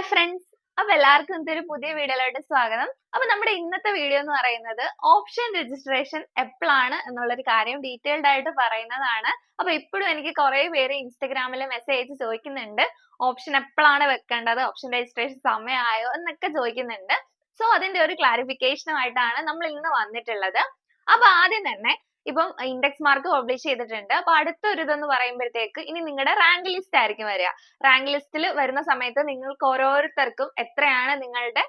Hi friends അപ്പൊ എല്ലാവർക്കും ഇന്നത്തെ പുതിയ വീഡിയോയിലോട്ട് സ്വാഗതം. അപ്പൊ നമ്മുടെ ഇന്നത്തെ വീഡിയോ എന്ന് പറയുന്നത് ഓപ്ഷൻ രജിസ്ട്രേഷൻ എപ്പോഴാണ് എന്നുള്ളൊരു കാര്യം ഡീറ്റെയിൽഡ് ആയിട്ട് പറയുന്നതാണ്. അപ്പൊ ഇപ്പോഴും എനിക്ക് കുറെ പേര് ഇൻസ്റ്റഗ്രാമിൽ മെസ്സേജ് അയച്ച് ചോദിക്കുന്നുണ്ട് ഓപ്ഷൻ എപ്പോഴാണ് വെക്കേണ്ടത് ഓപ്ഷൻ രജിസ്ട്രേഷൻ സമയമായോ എന്നൊക്കെ ചോദിക്കുന്നുണ്ട്. സോ അതിന്റെ ഒരു ക്ലാരിഫിക്കേഷനുമായിട്ടാണ് നമ്മൾ ഇന്ന് വന്നിട്ടുള്ളത്. അപ്പൊ ആദ്യം തന്നെ ഇപ്പം ഇൻഡെക്സ് മാർക്ക് പബ്ലിഷ് ചെയ്തിട്ടുണ്ട്. അപ്പൊ അടുത്ത ഒരു ഇതെന്ന് പറയുമ്പോഴത്തേക്ക് ഇനി നിങ്ങളുടെ റാങ്ക് ലിസ്റ്റ് ആയിരിക്കും വരിക. റാങ്ക് ലിസ്റ്റിൽ വരുന്ന സമയത്ത് നിങ്ങൾക്ക് ഓരോരുത്തർക്കും എത്രയാണ് നിങ്ങളുടെ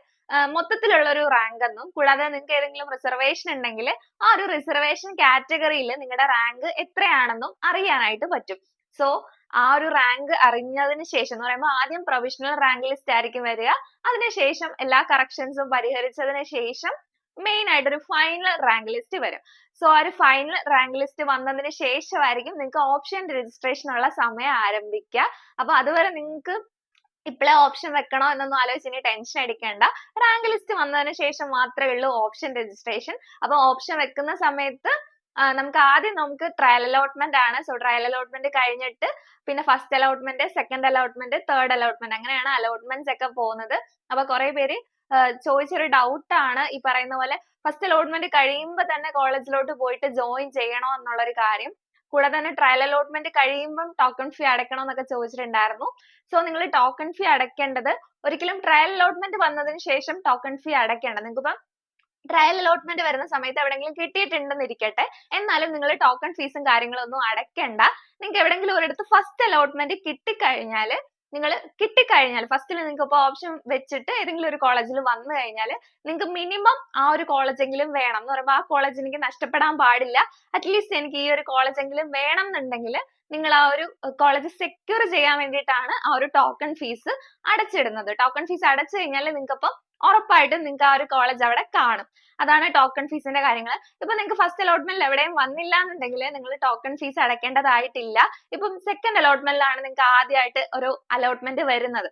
മൊത്തത്തിലുള്ള ഒരു റാങ്ക് എന്നും കൂടാതെ നിങ്ങൾക്ക് ഏതെങ്കിലും റിസർവേഷൻ ഉണ്ടെങ്കിൽ ആ ഒരു റിസർവേഷൻ കാറ്റഗറിയിൽ നിങ്ങളുടെ റാങ്ക് എത്രയാണെന്നും അറിയാനായിട്ട് പറ്റും. സോ ആ ഒരു റാങ്ക് അറിഞ്ഞതിന് ശേഷം എന്ന് പറയുമ്പോൾ ആദ്യം പ്രൊവിഷണൽ റാങ്ക് ലിസ്റ്റ് ആയിരിക്കും വരിക. അതിനുശേഷം എല്ലാ കറക്ഷൻസും പരിഹരിച്ചതിന് ശേഷം മെയിൻ ആയിട്ട് ഒരു ഫൈനൽ റാങ്ക് ലിസ്റ്റ് വരും. സോ ആ ഒരു ഫൈനൽ റാങ്ക് ലിസ്റ്റ് വന്നതിന് ശേഷമായിരിക്കും നിങ്ങൾക്ക് ഓപ്ഷൻ രജിസ്ട്രേഷൻ ഉള്ള സമയം ആരംഭിക്കുക. അപ്പൊ അതുവരെ നിങ്ങൾക്ക് ഇപ്പോഴേ ഓപ്ഷൻ വെക്കണോ എന്നൊന്നും ആലോചിച്ച് ഇനി ടെൻഷൻ അടിക്കേണ്ട. റാങ്ക് ലിസ്റ്റ് വന്നതിന് ശേഷം മാത്രമേ ഉള്ളൂ ഓപ്ഷൻ രജിസ്ട്രേഷൻ അപ്പൊ ഓപ്ഷൻ വെക്കുന്ന സമയത്ത് നമുക്ക് ആദ്യം നമുക്ക് ട്രയൽ അലോട്ട്മെന്റ് ആണ്. സോ ട്രയൽ അലോട്ട്മെന്റ് കഴിഞ്ഞിട്ട് പിന്നെ first allotment second allotment third allotment അങ്ങനെയാണ് അലോട്ട്മെന്റ്സ് ഒക്കെ പോകുന്നത്. അപ്പൊ കുറെ പേര് ചോദിച്ചൊരു ഡൗട്ട് ആണ് ഈ പറയുന്ന പോലെ ഫസ്റ്റ് അലോട്ട്മെന്റ് കഴിയുമ്പോൾ തന്നെ കോളേജിലോട്ട് പോയിട്ട് ജോയിൻ ചെയ്യണോ എന്നുള്ള ഒരു കാര്യം. കൂടാതെ തന്നെ ട്രയൽ അലോട്ട്മെന്റ് കഴിയുമ്പം ടോക്കൺ ഫീ അടക്കണം എന്നൊക്കെ ചോദിച്ചിട്ടുണ്ടായിരുന്നു. സോ നിങ്ങൾ ടോക്കൺ ഫീ അടക്കേണ്ടത് ഒരിക്കലും ട്രയൽ അലോട്ട്മെന്റ് വന്നതിന് ശേഷം ടോക്കൺ ഫീ അടയ്ക്കേണ്ട. നിങ്ങൾക്ക് ഇപ്പം ട്രയൽ അലോട്ട്മെന്റ് വരുന്ന സമയത്ത് എവിടെയെങ്കിലും കിട്ടിയിട്ടുണ്ടെന്ന് ഇരിക്കട്ടെ എന്നാലും നിങ്ങൾ ടോക്കൺ ഫീസും കാര്യങ്ങളൊന്നും അടയ്ക്കണ്ട. നിങ്ങൾക്ക് എവിടെയെങ്കിലും ഒരിടത്ത് ഫസ്റ്റ് അലോട്ട്മെന്റ് കിട്ടിക്കഴിഞ്ഞാൽ നിങ്ങൾ കിട്ടിക്കഴിഞ്ഞാൽ ഫസ്റ്റിൽ നിങ്ങൾക്ക് ഇപ്പോൾ ഓപ്ഷൻ വെച്ചിട്ട് ഏതെങ്കിലും ഒരു കോളേജിൽ വന്നു കഴിഞ്ഞാൽ നിങ്ങൾക്ക് മിനിമം ആ ഒരു കോളേജെങ്കിലും വേണം എന്ന് പറയുമ്പോൾ ആ കോളേജ് എനിക്ക് നഷ്ടപ്പെടാൻ പാടില്ല. അറ്റ്ലീസ്റ്റ് എനിക്ക് ഈ ഒരു കോളേജെങ്കിലും വേണം എന്നുണ്ടെങ്കിൽ നിങ്ങൾ ആ ഒരു കോളേജ് സെക്യൂർ ചെയ്യാൻ വേണ്ടിയിട്ടാണ് ആ ഒരു ടോക്കൺ ഫീസ് അടച്ചിടുന്നത്. ടോക്കൺ ഫീസ് അടച്ചു കഴിഞ്ഞാൽ നിങ്ങൾക്ക് അപ്പം ഉറപ്പായിട്ടും നിങ്ങൾക്ക് ആ ഒരു കോളേജ് അവിടെ കാണും. അതാണ് ടോക്കൺ ഫീസിന്റെ കാര്യങ്ങൾ ഇപ്പൊ നിങ്ങൾക്ക് ഫസ്റ്റ് അലോട്ട്മെന്റിൽ എവിടെയും വന്നില്ല എന്നുണ്ടെങ്കിൽ നിങ്ങൾ ടോക്കൺ ഫീസ് അടയ്ക്കേണ്ടതായിട്ടില്ല. ഇപ്പം സെക്കൻഡ് അലോട്ട്മെന്റിലാണ് നിങ്ങൾക്ക് ആദ്യമായിട്ട് ഒരു അലോട്ട്മെന്റ് വരുന്നത്.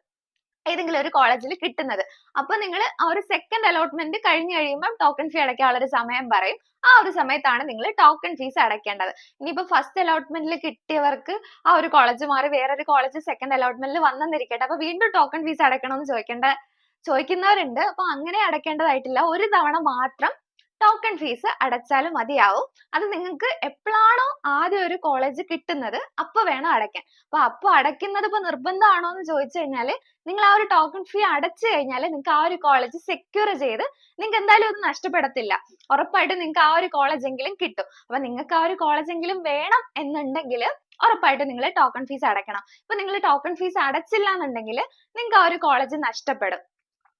ഏതെങ്കിലും ഒരു കോളേജിൽ കിട്ടുന്നത്. അപ്പൊ നിങ്ങൾ ആ ഒരു സെക്കൻഡ് അലോട്ട്മെന്റ് കഴിഞ്ഞു കഴിയുമ്പോൾ ടോക്കൺ ഫീ അടയ്ക്കാനുള്ള ഒരു സമയം പറയും. ആ ഒരു സമയത്താണ് നിങ്ങൾ ടോക്കൺ ഫീസ് അടയ്ക്കേണ്ടത്. ഇനിയിപ്പോ ഫസ്റ്റ് അലോട്ട്മെന്റിൽ കിട്ടിയവർക്ക് ആ ഒരു കോളേജ് മാറി വേറൊരു കോളേജ് സെക്കൻഡ് അലോട്ട്മെന്റിൽ വന്നെന്നിരിക്കട്ടെ. അപ്പൊ വീണ്ടും ടോക്കൺ ഫീസ് അടയ്ക്കണമെന്ന് ചോദിക്കേണ്ട ചോദിക്കുന്നവരുണ്ട്. അപ്പൊ അങ്ങനെ അടക്കേണ്ടതായിട്ടില്ല. ഒരു തവണ മാത്രം ടോക്കൺ ഫീസ് അടച്ചാൽ മതിയാവും. അത് നിങ്ങൾക്ക് എപ്പോഴാണോ ആദ്യം ഒരു കോളേജ് കിട്ടുന്നത് അപ്പൊ വേണം അടയ്ക്കാൻ. അപ്പൊ അപ്പൊ അടയ്ക്കുന്നത് ഇപ്പൊ നിർബന്ധമാണോ എന്ന് ചോദിച്ചു കഴിഞ്ഞാൽ നിങ്ങൾ ആ ഒരു ടോക്കൺ ഫീ അടച്ചു കഴിഞ്ഞാൽ നിങ്ങൾക്ക് ആ ഒരു കോളേജ് സെക്യൂർ ചെയ്ത് നിങ്ങൾക്ക് എന്തായാലും ഒന്നും നഷ്ടപ്പെടത്തില്ല. ഉറപ്പായിട്ടും നിങ്ങൾക്ക് ആ ഒരു കോളേജ് എങ്കിലും കിട്ടും. അപ്പൊ നിങ്ങൾക്ക് ആ ഒരു കോളേജ് എങ്കിലും വേണം എന്നുണ്ടെങ്കിൽ ഉറപ്പായിട്ടും നിങ്ങൾ ടോക്കൺ ഫീസ് അടയ്ക്കണം. ഇപ്പൊ നിങ്ങൾ ടോക്കൺ ഫീസ് അടച്ചില്ല എന്നുണ്ടെങ്കിൽ നിങ്ങൾക്ക് ആ ഒരു കോളേജ് നഷ്ടപ്പെടും.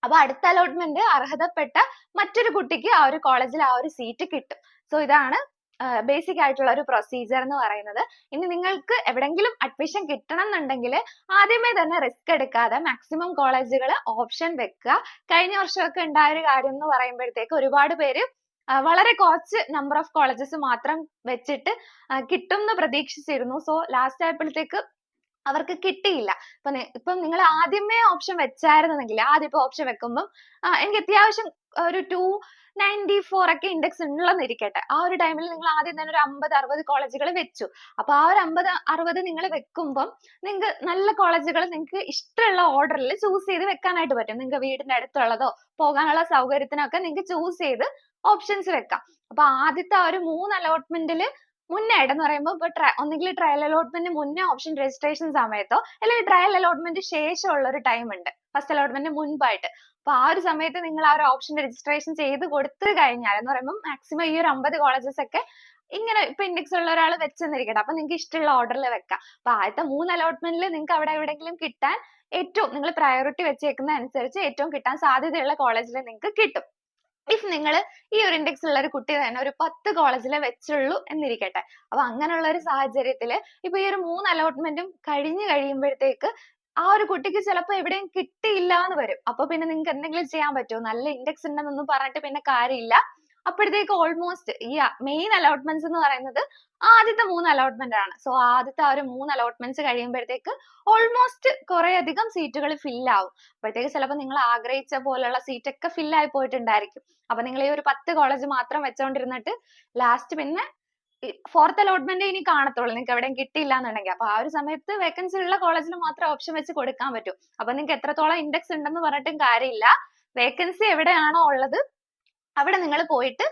അപ്പൊ അടുത്ത അലോട്ട്മെന്റ് അർഹതപ്പെട്ട മറ്റൊരു കുട്ടിക്ക് ആ ഒരു കോളേജിൽ ആ ഒരു സീറ്റ് കിട്ടും. സോ ഇതാണ് ബേസിക് ആയിട്ടുള്ള ഒരു പ്രൊസീജിയർ എന്ന് പറയുന്നത്. ഇനി നിങ്ങൾക്ക് എവിടെങ്കിലും അഡ്മിഷൻ കിട്ടണം എന്നുണ്ടെങ്കിൽ ആദ്യമേ തന്നെ റിസ്ക് എടുക്കാതെ മാക്സിമം കോളേജുകൾ ഓപ്ഷൻ വെക്കുക. കഴിഞ്ഞ വർഷമൊക്കെ ഉണ്ടായ ഒരു കാര്യം എന്ന് പറയുമ്പോഴത്തേക്ക് ഒരുപാട് പേര് വളരെ കുറച്ച് നമ്പർ ഓഫ് കോളേജസ് മാത്രം വെച്ചിട്ട് കിട്ടും എന്ന് പ്രതീക്ഷിച്ചിരുന്നു. സോ ലാസ്റ്റ് ആയപ്പോഴത്തേക്ക് അവർക്ക് കിട്ടിയില്ല. ഇപ്പൊ ഇപ്പം നിങ്ങൾ ആദ്യമേ ഓപ്ഷൻ വെച്ചായിരുന്നെങ്കിൽ ആദ്യം ഇപ്പൊ ഓപ്ഷൻ വെക്കുമ്പം എനിക്ക് അത്യാവശ്യം ഒരു ടു നയന്റി ഫോർ ഒക്കെ ഇൻഡെക്സ് ഉള്ളെന്നിരിക്കട്ടെ ആ ഒരു ടൈമിൽ നിങ്ങൾ ആദ്യം തന്നെ ഒരു അമ്പത് അറുപത് കോളേജുകൾ വെച്ചു. അപ്പൊ ആ ഒരു അമ്പത് അറുപത് നിങ്ങൾ വെക്കുമ്പം നിങ്ങൾക്ക് നല്ല കോളേജുകൾ നിങ്ങൾക്ക് ഇഷ്ടമുള്ള ഓർഡറിൽ ചൂസ് ചെയ്ത് വെക്കാനായിട്ട് പറ്റും. നിങ്ങൾക്ക് വീടിന്റെ അടുത്തുള്ളതോ പോകാനുള്ള സൗകര്യത്തിനൊക്കെ നിങ്ങൾക്ക് ചൂസ് ചെയ്ത് ഓപ്ഷൻസ് വെക്കാം. അപ്പൊ ആദ്യത്തെ ആ ഒരു മൂന്ന് അലോട്ട്മെന്റിൽ മുന്നേ എന്ന് പറയുമ്പോൾ ഇപ്പൊ ഒന്നുകിൽ ട്രയൽ അലോട്ട്മെന്റ് മുന്നേ ഓപ്ഷൻ രജിസ്ട്രേഷൻ സമയത്തോ അല്ലെങ്കിൽ ട്രയൽ അലോട്ട്മെന്റ് ശേഷമുള്ള ഒരു ടൈം ഉണ്ട്. ഫസ്റ്റ് അലോട്ട്മെന്റ് മുൻപായിട്ട്. അപ്പൊ ആ ഒരു സമയത്ത് നിങ്ങൾ ആ ഒരു ഓപ്ഷൻ രജിസ്ട്രേഷൻ ചെയ്ത് കൊടുത്തു കഴിഞ്ഞാൽ എന്ന് പറയുമ്പോൾ മാക്സിമം ഈ ഒരു അമ്പത് കോളേജസ് ഒക്കെ ഇങ്ങനെ ഇപ്പൊ ഇൻഡെക്സ് ഉള്ള ഒരാൾ വെച്ചെന്നിരിക്കട്ടെ അപ്പൊ നിങ്ങൾക്ക് ഇഷ്ടമുള്ള ഓർഡറിൽ വെക്കാം. അപ്പൊ ആദ്യത്തെ മൂന്ന് അലോട്ട്മെന്റിൽ നിങ്ങൾക്ക് അവിടെ എവിടെയെങ്കിലും കിട്ടാൻ ഏറ്റവും നിങ്ങൾ പ്രയോറിറ്റി വെച്ചേക്കുന്ന അനുസരിച്ച് ഏറ്റവും കിട്ടാൻ സാധ്യതയുള്ള കോളേജിൽ നിങ്ങൾക്ക് കിട്ടും. ഇഫ് നിങ്ങൾ ഈ ഒരു ഇൻഡെക്സ് ഉള്ള ഒരു കുട്ടി തന്നെ ഒരു പത്ത് കോളേജിലെ വെച്ചുള്ളൂ എന്നിരിക്കട്ടെ. അപ്പൊ അങ്ങനെയുള്ള ഒരു സാഹചര്യത്തിൽ ഇപ്പൊ ഈ ഒരു മൂന്ന് അലോട്ട്മെന്റും കഴിഞ്ഞു കഴിയുമ്പോഴത്തേക്ക് ആ ഒരു കുട്ടിക്ക് ചിലപ്പോൾ എവിടെയും കിട്ടിയില്ല എന്ന് വരും. അപ്പൊ പിന്നെ നിങ്ങൾക്ക് എന്തെങ്കിലും ചെയ്യാൻ പറ്റുമോ? നല്ല ഇൻഡെക്സ് ഉണ്ടെന്നൊന്നും പറഞ്ഞിട്ട് പിന്നെ കാര്യമില്ല. അപ്പോഴത്തേക്ക് ഓൾമോസ്റ്റ് ഈ മെയിൻ അലോട്ട്മെന്റ്സ് എന്ന് പറയുന്നത് ആദ്യത്തെ മൂന്ന് അലോട്ട്മെന്റ് ആണ്. സോ ആദ്യത്തെ ആ ഒരു മൂന്ന് അലോട്ട്മെന്റ്സ് കഴിയുമ്പോഴത്തേക്ക് ഓൾമോസ്റ്റ് കുറെ അധികം സീറ്റുകൾ ഫിൽ ആവും. അപ്പോഴത്തേക്ക് ചിലപ്പോൾ നിങ്ങൾ ആഗ്രഹിച്ച പോലുള്ള സീറ്റൊക്കെ ഫിൽ ആയി പോയിട്ടുണ്ടായിരിക്കും. അപ്പൊ നിങ്ങൾ ഈ ഒരു പത്ത് കോളേജ് മാത്രം വെച്ചോണ്ടിരുന്നിട്ട് ലാസ്റ്റ് പിന്നെ ഫോർത്ത് അലോട്ട്മെന്റ് ഇനി കാണത്തുള്ളൂ. നിങ്ങൾക്ക് എവിടെയും കിട്ടിയില്ല എന്നുണ്ടെങ്കിൽ. അപ്പൊ ആ ഒരു സമയത്ത് വേക്കൻസി ഉള്ള കോളേജിൽ മാത്രം ഓപ്ഷൻ വെച്ച് കൊടുക്കാൻ പറ്റും. അപ്പൊ നിങ്ങൾക്ക് എത്രത്തോളം ഇൻഡെക്സ് ഉണ്ടെന്ന് പറഞ്ഞിട്ടും കാര്യമില്ല. വേക്കൻസി എവിടെയാണോ ഉള്ളത് അവിടെ നിങ്ങൾ പോയിട്ട്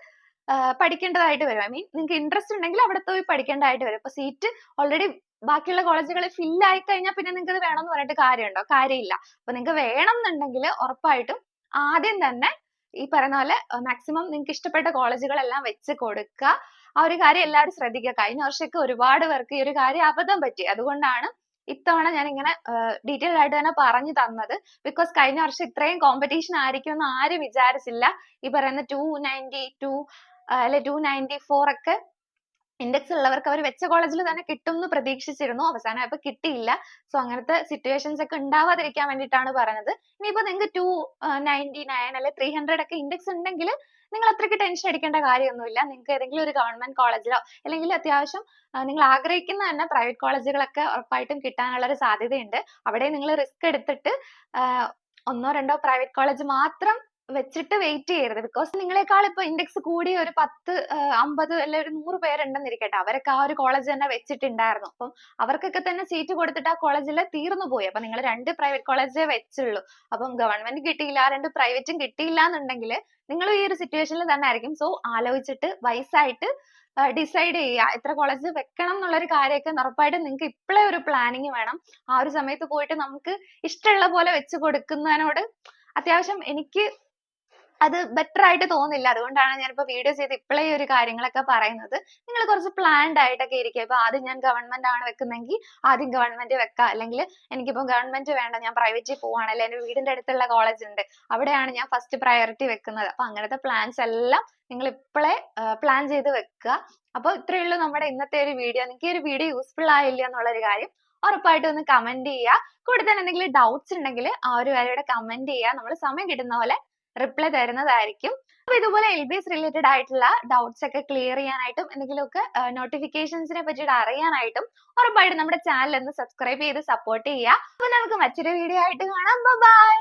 പഠിക്കേണ്ടതായിട്ട് വരും. ഐ മീൻ നിങ്ങൾക്ക് ഇൻട്രസ്റ്റ് ഉണ്ടെങ്കിൽ അവിടെ പോയി പഠിക്കേണ്ടതായിട്ട് വരും. ഇപ്പൊ സീറ്റ് ഓൾറെഡി ബാക്കിയുള്ള കോളേജുകളിൽ ഫിൽ ആയി കഴിഞ്ഞാൽ പിന്നെ നിങ്ങൾക്ക് ഇത് വേണമെന്ന് പറഞ്ഞിട്ട് കാര്യമുണ്ടോ? കാര്യമില്ല. അപ്പൊ നിങ്ങൾക്ക് വേണം എന്നുണ്ടെങ്കിൽ ഉറപ്പായിട്ടും ആദ്യം തന്നെ ഈ പറയുന്ന പോലെ മാക്സിമം നിങ്ങൾക്ക് ഇഷ്ടപ്പെട്ട കോളേജുകളെല്ലാം വെച്ച് കൊടുക്കുക. ആ ഒരു കാര്യം എല്ലാവരും ശ്രദ്ധിക്കുക. കഴിഞ്ഞ വർഷമൊക്കെ ഒരുപാട് പേർക്ക് ഈ ഒരു കാര്യം അബദ്ധം പറ്റി. അതുകൊണ്ടാണ് ഇത്തവണ ഞാൻ ഇങ്ങനെ ഡീറ്റെയിൽ ആയിട്ട് തന്നെ പറഞ്ഞു തന്നത്. ബിക്കോസ് കഴിഞ്ഞ വർഷം ഇത്രയും കോമ്പറ്റീഷൻ ആയിരിക്കും എന്ന് ആരും വിചാരിച്ചില്ല. ഈ പറയുന്ന ടു നയന്റി ടു അല്ലെ ടു നയന്റി ഫോർ ഒക്കെ ഇൻഡെക്സ് ഉള്ളവർക്ക് അവർ വെച്ച കോളേജിൽ തന്നെ കിട്ടും എന്ന് പ്രതീക്ഷിച്ചിരുന്നു. അവസാനം ഇപ്പൊ കിട്ടിയില്ല. സോ അങ്ങനത്തെ സിറ്റുവേഷൻസ് ഒക്കെ ഉണ്ടാവാതിരിക്കാൻ വേണ്ടിയിട്ടാണ് പറഞ്ഞത്. ഇനിയിപ്പോ നിങ്ങൾക്ക് ടു നയന്റി നയൻ അല്ലെ ത്രീ ഹൺഡ്രഡ് ഒക്കെ ഇൻഡെക്സ് ഉണ്ടെങ്കിൽ നിങ്ങൾ അത്രയ്ക്ക് ടെൻഷൻ അടിക്കേണ്ട കാര്യമൊന്നുമില്ല. നിങ്ങൾക്ക് ഏതെങ്കിലും ഒരു ഗവൺമെന്റ് കോളേജിലോ അല്ലെങ്കിൽ അത്യാവശ്യം നിങ്ങൾ ആഗ്രഹിക്കുന്ന തന്നെ പ്രൈവറ്റ് കോളേജുകളൊക്കെ ഉറപ്പായിട്ടും കിട്ടാനുള്ള ഒരു സാധ്യതയുണ്ട്. അവിടെ നിങ്ങൾ റിസ്ക് എടുത്തിട്ട് ഒന്നോ രണ്ടോ പ്രൈവറ്റ് കോളേജ് മാത്രം വെച്ചിട്ട് വെയിറ്റ് ചെയ്യരുത്. ബിക്കോസ് നിങ്ങളെക്കാൾ ഇപ്പൊ ഇൻഡെക്സ് കൂടി ഒരു പത്ത് അമ്പത് അല്ലെ ഒരു നൂറ് പേരുണ്ടെന്നിരിക്കട്ടെ അവരൊക്കെ ആ ഒരു കോളേജ് തന്നെ വെച്ചിട്ടുണ്ടായിരുന്നു. അപ്പം അവർക്കൊക്കെ തന്നെ സീറ്റ് കൊടുത്തിട്ട് ആ കോളേജിൽ തീർന്നു പോയി. അപ്പൊ നിങ്ങൾ രണ്ട് പ്രൈവറ്റ് കോളേജേ വെച്ചുള്ളൂ. അപ്പം ഗവൺമെന്റ് കിട്ടിയില്ല രണ്ട് പ്രൈവറ്റും കിട്ടിയില്ല എന്നുണ്ടെങ്കിൽ നിങ്ങൾ ഈ ഒരു സിറ്റുവേഷനിൽ തന്നെ ആയിരിക്കും. സോ ആലോചിച്ചിട്ട് വയസ്സായിട്ട് ഡിസൈഡ് ചെയ്യുക. എത്ര കോളേജ് വെക്കണം എന്നുള്ള ഒരു കാര്യമൊക്കെ ഉറപ്പായിട്ടും നിങ്ങൾക്ക് ഇപ്പോഴേ ഒരു പ്ലാനിങ് വേണം. ആ ഒരു സമയത്ത് പോയിട്ട് നമുക്ക് ഇഷ്ടമുള്ള പോലെ വെച്ച് കൊടുക്കുന്നതിനോട് അത്യാവശ്യം എനിക്ക് അത് ബെറ്റർ ആയിട്ട് തോന്നില്ല. അതുകൊണ്ടാണ് ഞാനിപ്പോ വീഡിയോ ചെയ്ത് ഇപ്പോഴേ ഒരു കാര്യങ്ങളൊക്കെ പറയുന്നത്. നിങ്ങൾ കുറച്ച് പ്ലാൻഡ് ആയിട്ടൊക്കെ ഇരിക്കുക. ഇപ്പൊ ആദ്യം ഞാൻ ഗവൺമെന്റ് ആണ് വെക്കുന്നെങ്കിൽ ആദ്യം ഗവൺമെന്റ് വെക്കാം. അല്ലെങ്കിൽ എനിക്കിപ്പോ ഗവൺമെന്റ് വേണ്ട. ഞാൻ പ്രൈവറ്റിൽ പോവാണ്. അല്ലെങ്കിൽ എന്റെ വീടിന്റെ അടുത്തുള്ള കോളേജ് ഉണ്ട്. അവിടെയാണ് ഞാൻ ഫസ്റ്റ് പ്രയോറിറ്റി വെക്കുന്നത്. അപ്പൊ അങ്ങനത്തെ പ്ലാൻസ് എല്ലാം നിങ്ങൾ ഇപ്പോഴേ പ്ലാൻ ചെയ്ത് വെക്കുക. അപ്പോൾ ഇത്രയേ ഉള്ളൂ നമ്മുടെ ഇന്നത്തെ ഒരു വീഡിയോ നിങ്ങൾക്ക് ഈ ഒരു വീഡിയോ യൂസ്ഫുൾ ആയില്ല എന്നുള്ള ഒരു കാര്യം ഉറപ്പായിട്ടും ഒന്ന് കമന്റ് ചെയ്യുക. കൂടെ തന്നെ എന്തെങ്കിലും ഡൗട്ട്സ് ഉണ്ടെങ്കിൽ ആ ഒരു കാര്യയുടെ കമന്റ് ചെയ്യുക. നമ്മൾ സമയം കിട്ടുന്ന പോലെ റിപ്ലൈ തരുന്നതായിരിക്കും. അപ്പൊ ഇതുപോലെ എൽ ബി എസ് റിലേറ്റഡ് ആയിട്ടുള്ള ഡൗട്ട്സ് ഒക്കെ ക്ലിയർ ചെയ്യാനായിട്ടും എന്തെങ്കിലുമൊക്കെ നോട്ടിഫിക്കേഷൻസിനെ പറ്റിയിട്ട് അറിയാനായിട്ടും ഉറപ്പായിട്ടും നമ്മുടെ ചാനൽ ഒന്ന് സബ്സ്ക്രൈബ് ചെയ്ത് സപ്പോർട്ട് ചെയ്യുക. അപ്പൊ നമുക്ക് മറ്റൊരു വീഡിയോ ആയിട്ട് കാണാം. ബൈ